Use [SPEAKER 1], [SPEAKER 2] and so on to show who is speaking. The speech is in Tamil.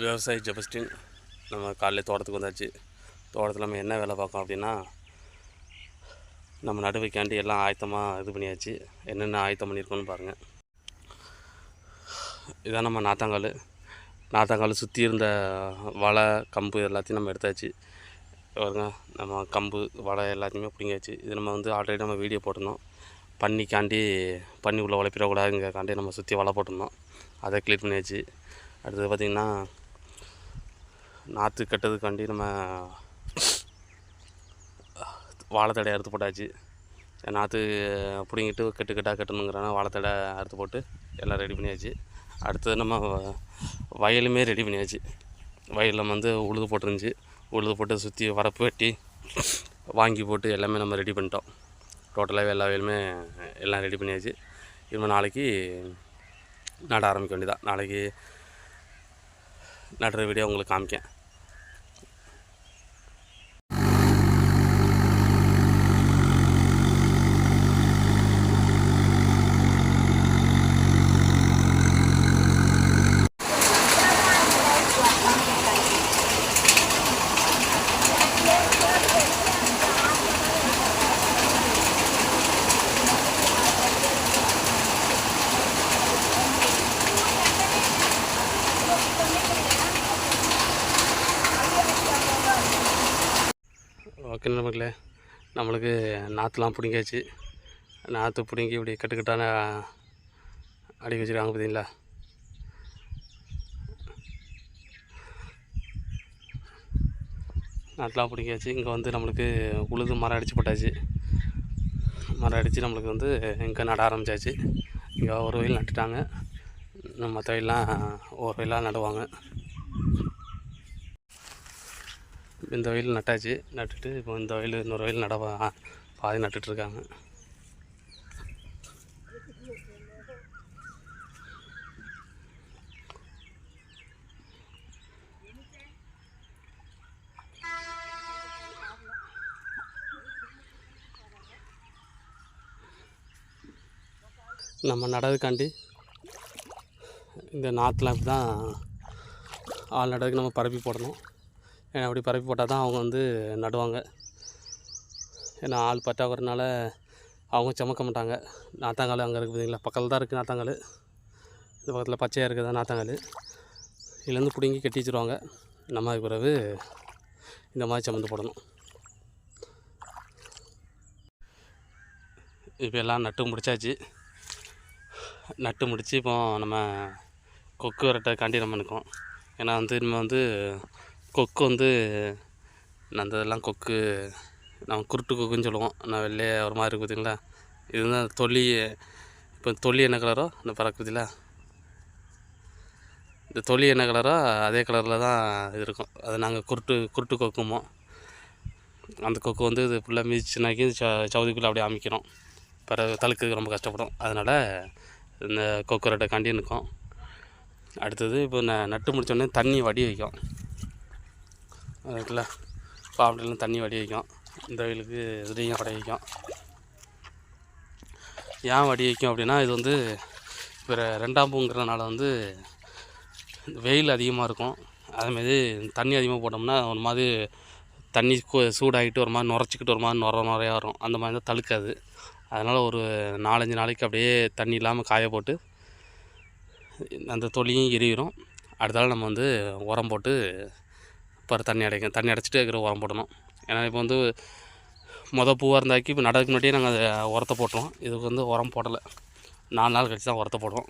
[SPEAKER 1] விவசாயி ஜெபஸ்டின் நம்ம காலையில் தோட்டத்துக்கு வந்தாச்சு. தோட்டத்தில் நம்ம என்ன வேலை பார்க்கோம் அப்படின்னா நம்ம நடுவைக்காண்டி எல்லாம் ஆயத்தமாக இது பண்ணியாச்சு. என்னென்ன ஆயத்தம் பண்ணியிருக்கோன்னு பாருங்கள் இதான் நம்ம நாத்தாங்கால். நாத்தாங்கால் சுற்றி இருந்த வலை கம்பு எல்லாத்தையும் நம்ம எடுத்தாச்சு. பாருங்க நம்ம கம்பு வலை எல்லாத்தையுமே பிடிங்காச்சு இது நம்ம வந்து ஆல்ரெடி நம்ம வீடியோ போட்டிருந்தோம். பன்னிக்காண்டி பன்னி உள்ள உழைப்பிடக்கூடாதுங்கிறக்காண்டி நம்ம சுற்றி வலை போட்டிருந்தோம். அதை கிளியர் பண்ணியாச்சு. அடுத்தது பார்த்திங்கன்னா நாற்று கட்டுறதுக்காண்டி நம்ம வாழைத்தடை அறுத்து போட்டாச்சு. நாற்று பிடிங்கிட்டு கட்டு கட்டாக கட்டணுங்கிறனால வாழைத்தடை அறுத்து போட்டு எல்லாம் ரெடி பண்ணியாச்சு. அடுத்தது நம்ம வ- வயலுமே ரெடி பண்ணியாச்சு. வயலில் வந்து உழுது போட்டிருந்துச்சு. உழுது போட்டு சுற்றி வரப்பு வெட்டி வாங்கி போட்டு எல்லாமே நம்ம ரெடி பண்ணிட்டோம். டோட்டலாகவே எல்லா வயலுமே எல்லாம் ரெடி பண்ணியாச்சு. இனிமேல் நாளைக்கு நட ஆரம்பிக்க வேண்டியதான் நாளைக்கு நடுற வீடியோ உங்களுக்கு காமிக்கேன். ஓகே நமக்குலே நம்மளுக்கு நாற்றுலாம் பிடிங்காச்சு நாற்று பிடுங்கி இப்படி கட்டுக்கட்டான அடி வச்சுருக்காங்க பார்த்தீங்களா? நாற்றுலாம் பிடிங்காச்சு இங்கே வந்து நம்மளுக்கு உழுது மரம் அடித்து போட்டாச்சு. மரம் அடித்து நம்மளுக்கு வந்து இங்கே நட ஆரம்பிச்சாச்சு. இங்கே ஒரு வயல் நட்டுட்டாங்க. மற்ற வயல்லாம் ஒரு வயலாக நடுவாங்க. இந்த வயல் நட்டாச்சு. நட்டுட்டு இப்போ இந்த வயல் இன்னொரு வயல் நட பாதி நட்டுட்ருக்காங்க. நம்ம நடதுக்காண்டி இந்த நாற்றுலாம் இப்படி தான் ஆள் நடதுக்கு நம்ம பரப்பி போடணும். ஏன்னா அப்படி பரப்பி போட்டால் தான் அவங்க வந்து நடுவாங்க. ஏன்னா ஆள் பற்றாக்குறதுனால அவங்க சமக்க மாட்டாங்க. நாத்தாங்கால் அங்கே இருக்குது பார்த்தீங்களா? பக்கத்தில் தான் இருக்குது நாத்தாங்கால். இந்த பக்கத்தில் பச்சையாக இருக்குது நாத்தாங்கால். இதுலேருந்து பிடுங்கி கட்டி வச்சுருவாங்க. நம்ம அதுக்கு பிறகு இந்த மாதிரி சமந்து போடணும். இப்போ எல்லாம் நட்டு முடிச்சாச்சு. நட்டு முடித்து இப்போ நம்ம கொக்கு வரட்டக்காண்டி நம்ம நிற்கோம் ஏன்னா வந்து நம்ம வந்து கொக்கு வந்து அந்த இதெல்லாம் கொக்கு நம்ம குருட்டு கொக்குன்னு சொல்லுவோம். நான் வெளியே ஒரு மாதிரி இருக்கு பார்த்தீங்களா இதுதான் தொல்லி இப்போ தொல்லி என்ன கலரோ இந்த பறக்கு இந்த தொலி என்ன கலரோ அதே கலரில் தான் இது இருக்கும். அதை நாங்கள் குருட்டு குருட்டு கொக்குமோ? அந்த கொக்கு வந்து இது ஃபுல்லாக மிதிச்சுனாக்கி ச சவுதிக்குள்ளே அப்படியே அமைக்கிறோம் பிறகு தழுக்கு ரொம்ப கஷ்டப்படும். அதனால் இந்த கொக்கரட்டை காண்டி நிற்கும். அடுத்தது இப்போ ந நட்டு முடித்தோடனே தண்ணி வடி வைக்கும் அதுக்குள்ள பாம்புலாம் தண்ணி வடி வைக்கும். இந்த வயலுக்கு இதுலேயும் வடி வைக்கும். ஏன் வடி வைக்கும் அப்படின்னா இது வந்து இப்போ ரெண்டாம் பூங்கிறனால வந்து வெயில் அதிகமாக இருக்கும். அதேமாரி தண்ணி அதிகமாக போட்டோம்னா ஒரு மாதிரி தண்ணி சூடாகிட்டு ஒரு மாதிரி நுரைச்சிக்கிட்டு ஒரு மாதிரி நுர நுறையா வரும். அந்த மாதிரி தான் தழுக்காது. அதனால் ஒரு நாலஞ்சு நாளைக்கு அப்படியே தண்ணி இல்லாமல் காய போட்டு அந்த தொலியும் எரியிடும் அடுத்தாலும் நம்ம வந்து உரம் போட்டு பிற தண்ணி அடைக்கும் தண்ணி அடைச்சிட்டு இருக்கிற உரம் போடணும். ஏன்னா இப்போ வந்து மொதல் பூவாக இருந்தாக்கி இப்போ நடக்கு முன்னாடியே நாங்கள் அதை உரத்தை போட்டுருவோம். இதுக்கு வந்து உரம் போடலை. நாலு நாள் கழிச்சு தான் உரத்தை போடுவோம்.